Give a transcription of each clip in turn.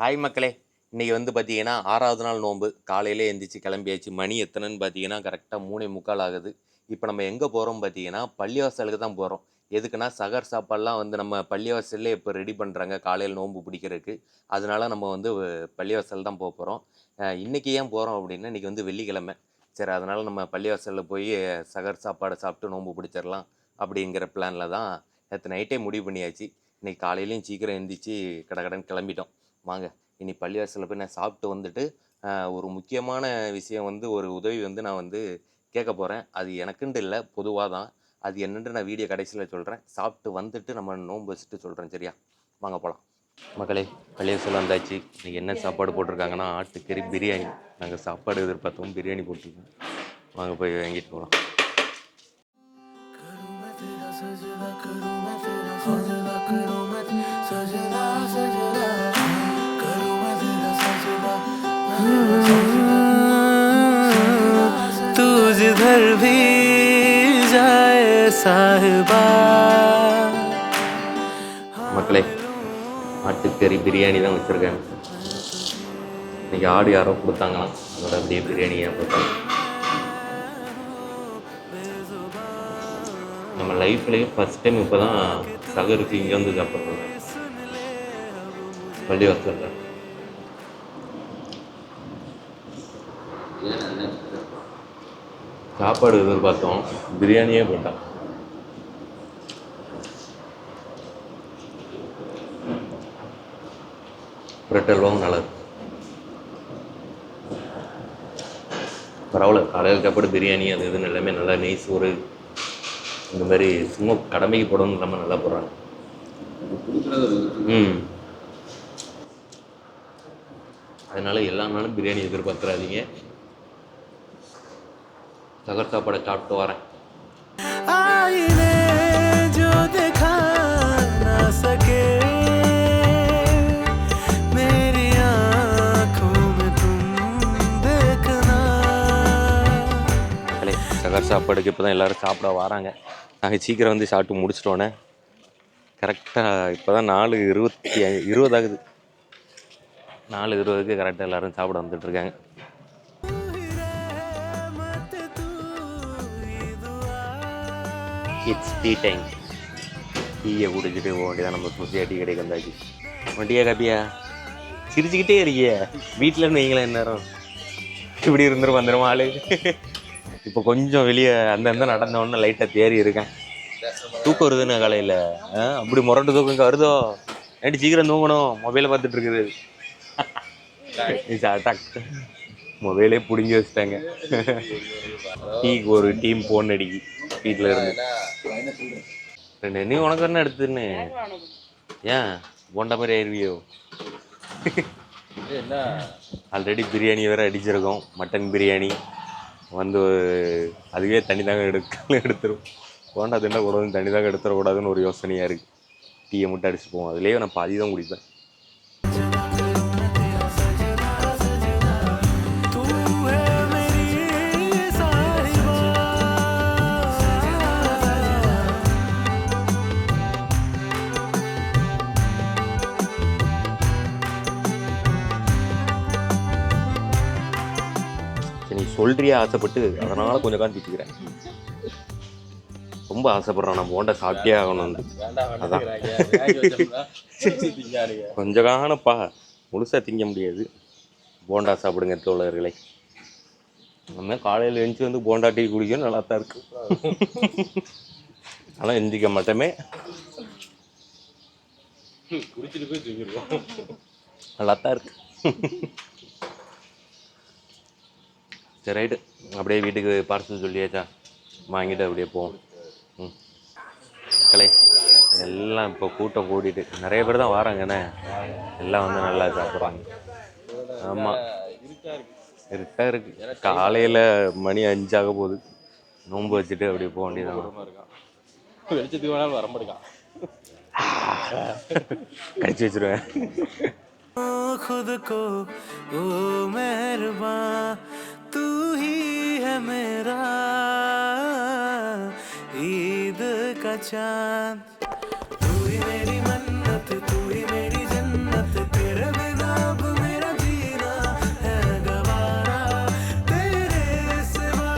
Hi மக்களே. இன்றைக்கி வந்து பார்த்தீங்கன்னா ஆறாவது நாள் நோன்பு. காலையிலே எழுந்திரிச்சி கிளம்பியாச்சு. மணி எத்தனைன்னு பார்த்தீங்கன்னா கரெக்டாக மூணே முக்கால் ஆகுது. இப்போ நம்ம எங்கே போகிறோம் பார்த்தீங்கன்னா பள்ளிவாசலுக்கு தான் போகிறோம் எதுக்குன்னா சகர் சாப்பாடெலாம் வந்து நம்ம பள்ளிவாசல்லே இப்போ ரெடி பண்ணுறாங்க காலையில் நோன்பு பிடிக்கிறதுக்கு. அதனால நம்ம வந்து பள்ளிவாசல் தான் போக போகிறோம் இன்றைக்கி ஏன் போகிறோம் அப்படின்னா இன்றைக்கி வந்து வெள்ளிக்கிழமை. சரி அதனால் நம்ம பள்ளிவாசலில் போய் சகர் சாப்பாடை சாப்பிட்டு நோன்பு பிடிச்சிடலாம் அப்படிங்கிற பிளானில் தான் நேற்று நைட்டே முடிவு பண்ணியாச்சு. இன்றைக்கி காலையிலையும் சீக்கிரம் எந்திரிச்சு கடன் கிளம்பிட்டோம். வாங்க இனி பள்ளிவாசலில் போய் நான் சாப்பிட்டு வந்துட்டு ஆஹ், ஒரு முக்கியமான விஷயம் வந்து ஒரு உதவி வந்து நான் வந்து கேட்க போகிறேன் அது எனக்குன்ட்டு இல்லை பொதுவாக தான் அது என்னன்ட்டு நான் வீடியோ கடைசியில் சொல்கிறேன் சாப்பிட்டு வந்துட்டு நம்ம நோன்பு வச்சுட்டு சொல்கிறேன் சரியா வாங்க போகலாம் மக்களே பள்ளிவாசல் வந்தாச்சு இன்னைக்கு என்ன சாப்பாடு போட்டிருக்காங்கன்னா ஆட்டுக்கறி பிரியாணி நாங்கள் சாப்பாடு எதிர்பார்த்தோம் பிரியாணி போட்டிருக்கோம் வாங்க போய் வாங்கிட்டு போகலாம் करूं मैं तेरा सजदा करूं मैं तेरा सजदा करूं मैं सजदा सजदा तू जिधर भी जाए साहिबा மக்களே ஆட்டுக்கறி பிரியாணி தான் வச்சுருக்கேன் இன்னைக்கு ஆடு யாரோ கொடுத்தாங்களாம் அதோட அப்படியே பிரியாணியாக போட்டாங்க நம்ம லைஃப்லேயே ஃபஸ்ட் டைம் இப்போ தான் சகருக்கு இங்கே வந்து சாப்பிட்றோம் பள்ளிவாசலில் சாப்பாடு எதிர்பார்த்தோம். பிரியாணியே போட்டான் பிரெட் அல்வாவும் நல்லா இருக்கு பரவாயில்ல காலையில் சாப்பாடு பிரியாணி அது இதுன்னு எல்லாமே நல்லா நெய் சோறு இந்த மாதிரி சும்மா கடமைக்கு போடணும் இல்லாமல் நல்லா போடுறாங்க. ம். அதனால எல்லா நாளும் பிரியாணி எதிர்பார்த்துறாதீங்க தகர்க்கா படம் சாப்பிட்டு வரேன் தகர் சாப்பாடுக்கு இப்போ தான் எல்லோரும் சாப்பிட வராங்க நாங்கள் சீக்கிரம் வந்து சாப்பிட்டு முடிச்சிட்டோன்னே கரெக்டாக இப்போ தான் நாலு இருபத்தி இருபதாகுது நாலு இருபதுக்கு கரெக்டாக எல்லோரும் சாப்பிட வந்துட்டுருக்காங்க இட்ஸ் டீ டைம் டீயை குடிச்சிட்டு போக வேண்டியதான் நம்ம சுசியா டீ கடைக்கு வந்தாச்சு வண்டியா காப்பியா சிரிச்சுக்கிட்டே இருக்கிய. வீட்டில் வைங்களேன் இந்நேரம். இப்படி இருந்துரும் வந்துடும் ஆளு. இப்போ கொஞ்சம் வெளியே அந்தந்த நடந்தவொடனே லைட்டாக தேறி இருக்கேன். தூக்கம் வருதுண்ணா காலையில். அப்படி முரண்டு தூக்கம் இங்கே வருதோ? நைட்டு சீக்கிரம் தூங்கணும்? மொபைலை பார்த்துட்டு இருக்குது. மொபைலே பிடுங்கி வச்சுட்டாங்க. டீக்கு ஒரு டீம் ஃபோன் அடிக்கி. வீட்டில் இருந்து. ரெண்டு நீ உனக்கு என்ன எடுத்துன்னு. ஏன்? போண்டா மாதிரி ஆயிருவியோ? ஆல்ரெடி பிரியாணி வேற அடிச்சிருக்கோம். மட்டன் பிரியாணி. வந்து அதுவே தண்ணி தாங்க எடுக்க எடுத்துரும். போண்டா தின்ன கூடாதுன்னு தண்ணி தாங்க எடுத்துடக்கூடாதுன்னு ஒரு யோசனையாக இருக்குது டீயை மட்டும் அடிச்சு போவோம் அதுலேயே நான் பாதி தான் குடிப்பேன். சொல்றியா ஆசைப்பட்டு அதனால கொஞ்சம் காலம் திட்டுக்கிறேன். ரொம்ப ஆசைப்படுறான். நான் போண்டா சாப்பிட்டே ஆகணும் அதான். கொஞ்சம் காணப்பா முழுசாக திங்க முடியாது. போண்டா சாப்பிடுங்க தோழர்களே. நம்ம காலையில் எழுந்துச்சி வந்து போண்டா டீ குடிக்கணும் நல்லா தான் இருக்கு. ஆனால் எந்திரிக்க மாட்டோமே. நல்லா தான் இருக்கு. சரி ரைட்டு அப்படியே வீட்டுக்கு பார்சல் சொல்லியாச்சா வாங்கிட்டு அப்படியே போவோம் ம் கலை எல்லாம் இப்போ கூட்டம் கூட்டிட்டு நிறைய பேர் தான் வராங்கண்ணே எல்லாம் வந்து நல்லா சாப்பிட்றாங்க ஆமாம் இருட்டாக இருக்கு காலையில் மணி அஞ்சாக போகுது நோன்பு வச்சுட்டு அப்படியே போக வேண்டியதான் இருக்கான் வெளிச்சத்துக்கு வேணாலும் வர மாட்டேங்கான் கடிச்சு வச்சிருவேன் ओ खुद को ओ मेहरबान तू ही है मेरा ईद का चांद। तू ही मेरी मन्नत तू ही मेरी जन्नत तेरे बिना अब मेरा जीना है गवारा। तेरे सिवा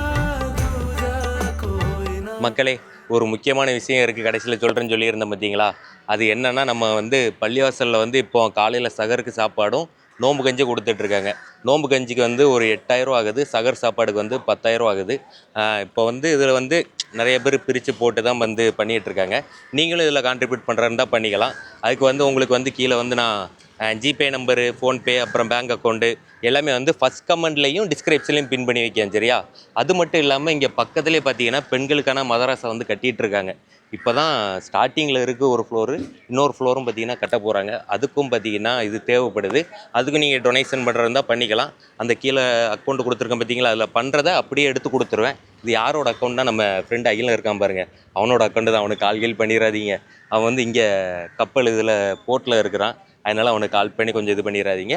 दूजा कोई ना। மக்களே ஒரு முக்கியமான விஷயம் இருக்குது கடைசியில் சொல்கிறேன்னு சொல்லியிருந்தேன் பார்த்தீங்களா அது என்னென்னா நம்ம வந்து பள்ளிவாசலில் வந்து இப்போது காலையில் சகருக்கு சாப்பாடும் நோம்பு கஞ்சி கொடுத்துட்ருக்காங்க. நோம்பு கஞ்சிக்கு வந்து ஒரு எட்டாயிரம் ஆகுது. சகர் சாப்பாடுக்கு வந்து பத்தாயிரம் ஆகுது. இப்போ வந்து இதில் வந்து நிறைய பேர் பிரித்து போட்டு தான் வந்து பண்ணிகிட்ருக்காங்க நீங்களும் இதில் கான்ட்ரிபியூட் பண்ணுறதா பண்ணிக்கலாம். அதுக்கு வந்து உங்களுக்கு வந்து கீழே வந்து நான் ஜிபே நம்பரு ஃபோன்பே அப்புறம் பேங்க் அக்கௌண்ட்டு எல்லாமே வந்து ஃபஸ்ட் கமெண்ட்லேயும் டிஸ்கிரிப்ஷன்லையும் பின் பண்ணி வைக்கேன் சரியா? அது மட்டும் இல்லாமல் இங்கே பக்கத்துலேயே பார்த்தீங்கன்னா பெண்களுக்கான மதராசை வந்து கட்டிகிட்டு இருக்காங்க இப்போ தான் ஸ்டார்டிங்கில் இருக்குது ஒரு ஃப்ளோரு இன்னொரு ஃப்ளோரும் பார்த்தீங்கன்னா கட்ட போகிறாங்க அதுக்கும் பார்த்தீங்கன்னா இது தேவைப்படுது. அதுக்கும் நீங்கள் டொனேஷன் பண்ணுறதா பண்ணிக்கலாம். அந்த கீழே அக்கௌண்ட் கொடுத்துருக்கேன் பார்த்தீங்களா அதில் பண்ணுறத அப்படியே எடுத்து கொடுத்துருவேன். இது யாரோட அக்கௌண்ட்னா நம்ம ஃப்ரெண்ட் அகிலம் இருக்கான் பாருங்கள் அவனோட அக்கௌண்ட்டு தான். அவனுக்கு கால்கீழ் பண்ணிடாதீங்க. அவன் வந்து இங்கே கப்பல் இதில் போர்ட்டில் இருக்கிறான். அதனால் அவனுக்கு கால் பண்ணி கொஞ்சம் இது பண்ணிடாதீங்க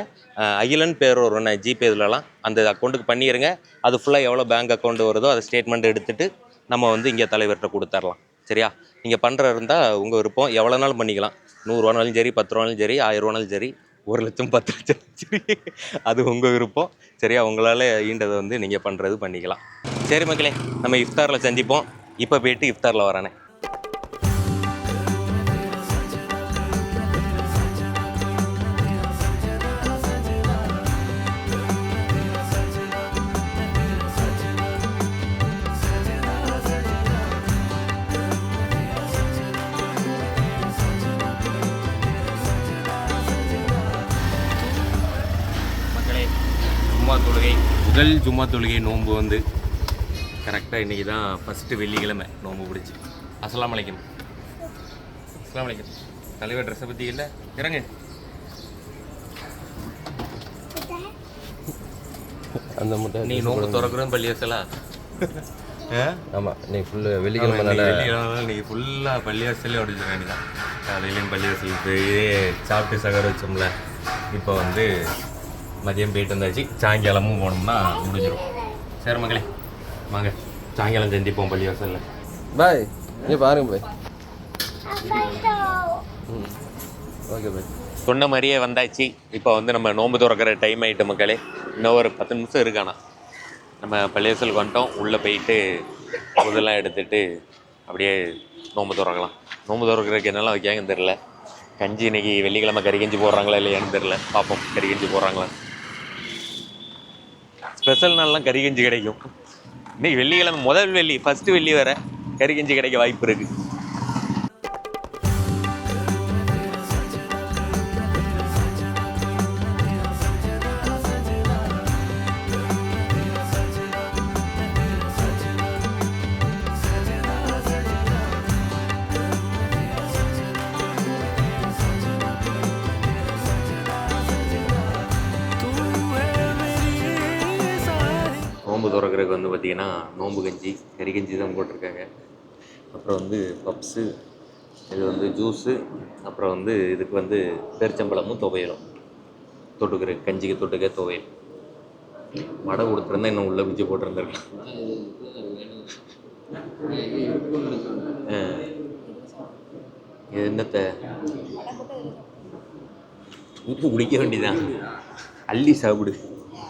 அகிலன் பேர் வரும் ஜிபே இதுலலாம் அந்த அக்கௌண்ட்டுக்கு பண்ணிடுங்க அது ஃபுல்லாக எவ்வளோ பேங்க் அக்கௌண்ட் வருதோ அதை ஸ்டேட்மெண்ட் எடுத்துட்டு நம்ம வந்து இங்கே தலைவர்கிட்ட கொடுத்துர்லாம். சரியா? நீங்கள் பண்ணுற இருந்தால் உங்கள் விருப்பம். எவ்வளோ நாளும் பண்ணிக்கலாம். நூறுரூவானாலும் சரி பத்து ரூபானாலும் சரி ஆயிரரூவானாலும் சரி ஒரு லட்சம் பத்து லட்சம் சரி. அது உங்கள் விருப்பம். சரியா? உங்களால் ஈண்டதை வந்து நீங்கள் பண்ணுறது பண்ணிக்கலாம். சரி மக்களே நம்ம இஃப்தாரில் சந்திப்போம். இப்போ போயிட்டு இஃப்தாரில் வரானே முதல் ஜும்மா தொழுகை நோன்பு வந்து கரெக்டாக இன்றைக்கி தான் ஃபஸ்ட்டு வெள்ளிக்கிழமை நோன்பு பிடிச்சி அஸ்ஸலாமு அலைக்கும். அஸ்ஸலாமு அலைக்கும். தலைவர் ட்ரெஸ்ஸை பற்றி இல்லை? இறங்கு. அந்த முட்டை நீ நோன்பு திறக்கிறோம் பள்ளியாசலா ஆமாம் நீ ஃபுல்லு வெள்ளிக்கிழமைனால வெள்ளிக்கிழமை நீ ஃபுல்லாக பள்ளியாசலே உடச்சிட வேண்டியதான் காலையிலையும் பள்ளியாசல் போய் சாப்பிட்டு சகர் வச்சோம்ல இப்போ வந்து மதியம் போயிட்டு வந்தாச்சு. சாயங்காலமும் போனோம்னா முடிஞ்சிடும் சரி மக்களே வாங்க. சாயங்காலம் சந்திப்போம் பள்ளிவாசலில். பாய். இங்கே பாருங்க பாய். ம். ஓகே பாய். சொன்ன மாதிரியே வந்தாச்சு. இப்போ வந்து நம்ம நோன்பு திறக்கிற டைம் ஆகிட்டு மக்களே. இன்னும் ஒரு பத்து நிமிஷம் இருக்கானா? நம்ம பள்ளிவாசலுக்கு வந்துட்டோம். உள்ளே போயிட்டு இதெல்லாம் எடுத்துட்டு அப்படியே நோன்பு திறக்கலாம். நோன்பு திறக்கிறதுக்கு என்னெல்லாம் வைக்காங்கன்னு தெரில கஞ்சி இன்னைக்கு வெள்ளிக்கிழமை கறி கஞ்சி போடுறாங்களா இல்லையான்னு தெரில பார்ப்போம். கறி கஞ்சி போடுறாங்களா? ஸ்பெஷல் நாள்லாம் கறி கஞ்சி கிடைக்கும். இன்னைக்கு வெள்ளிக்கிழமை முதல் வெள்ளி ஃபஸ்ட்டு வெள்ளி வர கறி கஞ்சி கிடைக்க வாய்ப்பு இருக்குது நோன்பு துறக்கிறதுக்கு வந்து பார்த்திங்கன்னா நோன்பு கஞ்சி கறி கஞ்சி தான் போட்டிருக்காங்க. அப்புறம் வந்து பப்ஸு இது வந்து ஜூஸு அப்புறம் வந்து இதுக்கு வந்து பேரிச்சம்பழமும் துவையலும். தொட்டுக்கிற கஞ்சிக்கு தொட்டுக்க துவையல். வடை கொடுத்துருந்தா இன்னும் உள்ள பிச்சு போட்டிருந்துருக்கலாம். இது என்னத்த? ஊற்றி குடிக்க வேண்டியதான் அள்ளி சாப்பிடு.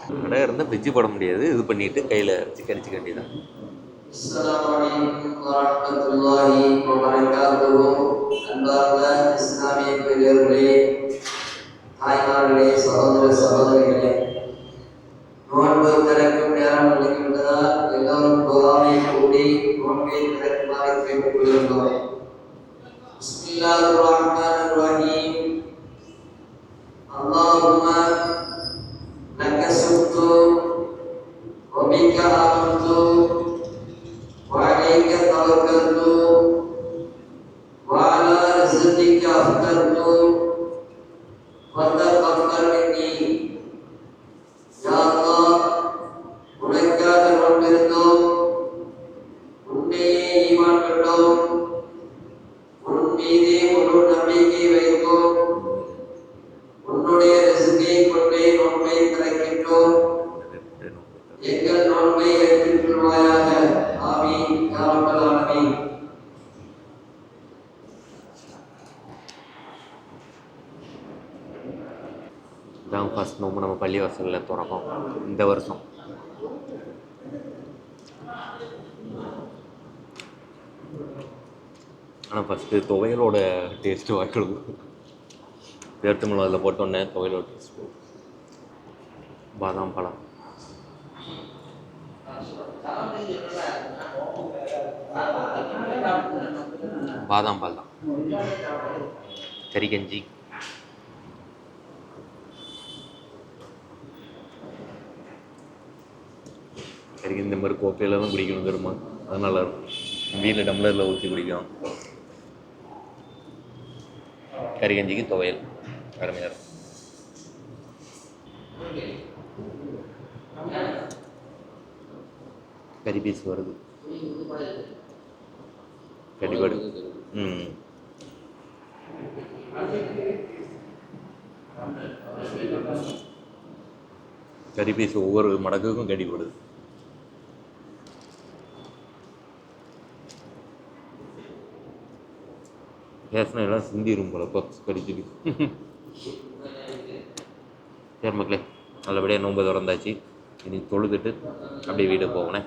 கடை இருந்தால் பிச்சு போட முடியாது இது பண்ணிட்டு கையில் வச்சு கடிச்சிக்க வேண்டியதான் இஸ்லாமிய பெரியவர்களே தாய்மார்களே சகோதர சகோதரிகளே நோன்பு திறக்கும் நேரம் நடைகின்றதால் எல்லோரும் துவாவை கூடி நோன்பை திறக்குமாறு கேட்டுக்கொள்கின்றோம் பிஸ்மில்லாஹிர் நோம்பு நம்ம இந்த வருஷம். ஆனால் ஃபஸ்ட்டு துவையலோட டேஸ்ட்டு வாய்க்கணும் பேர்த்தமிழ் அதில் போட்டோன்னே துவையலோட டேஸ்ட் பாதாம் பழம். பாதாம் பால் தான் கறி கஞ்சி. கறி இந்த மாதிரி கோப்பையில் தான் குடிக்கணும் தெரியுமா? அது நல்லா இருக்கும். வீட்டில் டம்ளரில் ஊற்றி குடிக்கலாம். கறி கஞ்சிக்கு துவையல். அருமையாக இருக்கும். கறி பீஸ் வருது. கடிபாடு ம். கறி பீஸ் ஒவ்வொரு மடக்குக்கும் கடிபடுது பேசினா எல்லாம் சிந்திரும் போல பப்ஸ் கடிச்சிட்டு. சரி மக்களே நல்லபடியாக நோன்பு திறந்தாச்சு. இனி தொழுதுட்டு அப்படியே வீடு போகணேன்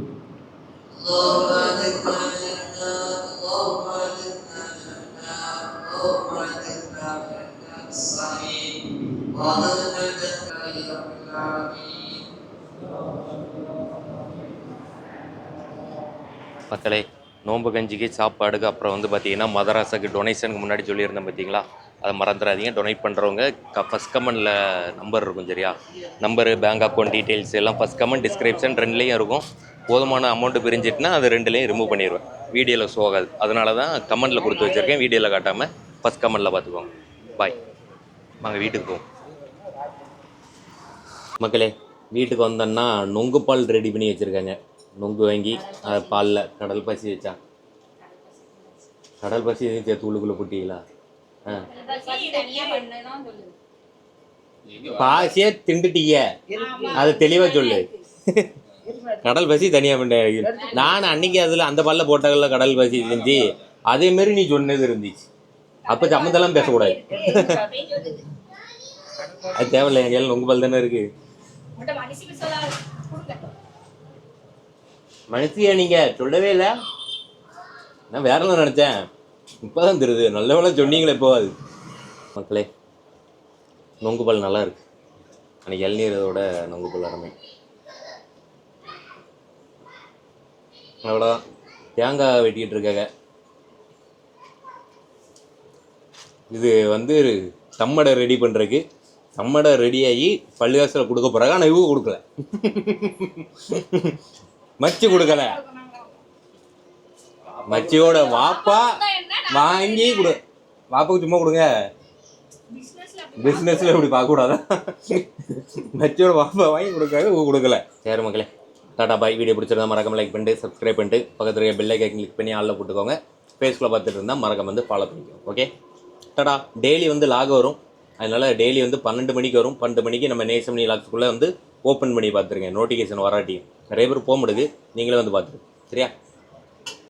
மக்களே நோன்பு கஞ்சிக்கு சாப்பாடுக்கு அப்புறம் வந்து பார்த்தீங்கன்னா மதராசாக்கு டொனேஷனுக்கு முன்னாடி சொல்லியிருந்தேன் பார்த்தீங்களா? அதை மறந்துடாதீங்க. டொனேட் பண்ணுறவங்க க ஃபஸ்ட் கமெண்டில் நம்பர் இருக்கும் சரியா? நம்பரு பேங்க் அக்கௌண்ட் டீட்டெயில்ஸ் எல்லாம் ஃபஸ்ட் கமெண்ட் டிஸ்கிரிப்ஷன் ரெண்டுலேயும் இருக்கும். போதுமான அமௌண்ட்டு பிரிஞ்சிட்டுனா அது ரெண்டுலேயும் ரிமூவ் பண்ணிடுவேன். வீடியோவில் ஷோ ஆகாது. அதனால தான் கமெண்டில் கொடுத்து வச்சுருக்கேன். வீடியோவில் காட்டாமல் ஃபஸ்ட் கமெண்டில் பார்த்துக்கோங்க. பாய் நாங்கள் வீட்டுக்கு போவோம். மக்களே வீட்டுக்கு வந்தோன்னா நொங்கு பால் ரெடி பண்ணி வச்சுருக்காங்க. நொங்கு வாங்கி அதை பாலில் கடல் பசி வச்சா. கடல் பசி எதுவும் சேர்த்து உள்ளுக்குள்ளே புட்டிங்களா? பாசியே திண்டுட்டீங்க அது தெளிவாக சொல்லு. கடல் பசி தனியாக பண்ண நான் அன்னைக்கு அதில் அந்த பல்ல போட்டகல்ல கடல் பசி இருந்துச்சு. அதே மாதிரி நீ சொன்னது இருந்துச்சு. அப்போ சம்மந்தெல்லாம் பேசக்கூடாது. அது தேவையில்லை என் கையில் நொங்கு பால் தானே இருக்கு. மனசியா நீங்க சொல்லவே இல்லை. நான் வேற நினைச்சேன். இப்பதான் தெரியுது நல்ல வேலை சொன்னீங்களே போகாது. மக்களே நொங்கு பால் நல்லா இருக்கு. அன்னைக்கு இளநீரோட நொங்கு பால் அருமை. அவ்வளோதான் தேங்காய் வெட்டிக்கிட்டு இருக்காங்க. இது வந்து சம்மடை ரெடி பண்ணுறதுக்கு சம்மடை ரெடியாகி பள்ளிவாசலில் கொடுக்க போகிறாங்க ஆனால் இவங்க கொடுக்கல. மச்சி கொடுக்கல. மச்சியோட வாப்பா வாங்கி கொடு. வாப்பாவுக்கு சும்மா கொடுங்க. பிசினஸ்ல பிஸ்னஸில் இப்படி பார்க்கக்கூடாதா? மச்சியோட வாப்பா வாங்கி கொடுக்காது கொடுக்கல. சரி மக்களே டாடா பாய். வீடியோ பிடிச்சிருந்தா மறக்காம லைக் பண்ணிட்டு சப்ஸ்கிரைப் பண்ணிட்டு பக்கத்துல இருக்க பெல் ஐக்கன் கிளிக் பண்ணி ஆளில் போட்டுக்கோங்க. ஃபேஸ்புக்கில் பார்த்துட்டு இருந்தால் மறக்காம வந்து ஃபாலோ பண்ணிக்கோங்க ஓகே டாடா டெய்லி வந்து லாக் வரும். அதனால டெய்லி வந்து பன்னெண்டு மணிக்கு வரும். பன்னெண்டு மணிக்கு நம்ம நேசமணி லாக்ஸ்க்குள்ளே வந்து ஓப்பன் பண்ணி பார்த்துருங்க. நோட்டிஃபிகேஷன் வராட்டியும். நிறைய பேர் போக முடியுது நீங்களே வந்து பார்த்துருங்க. சரியா?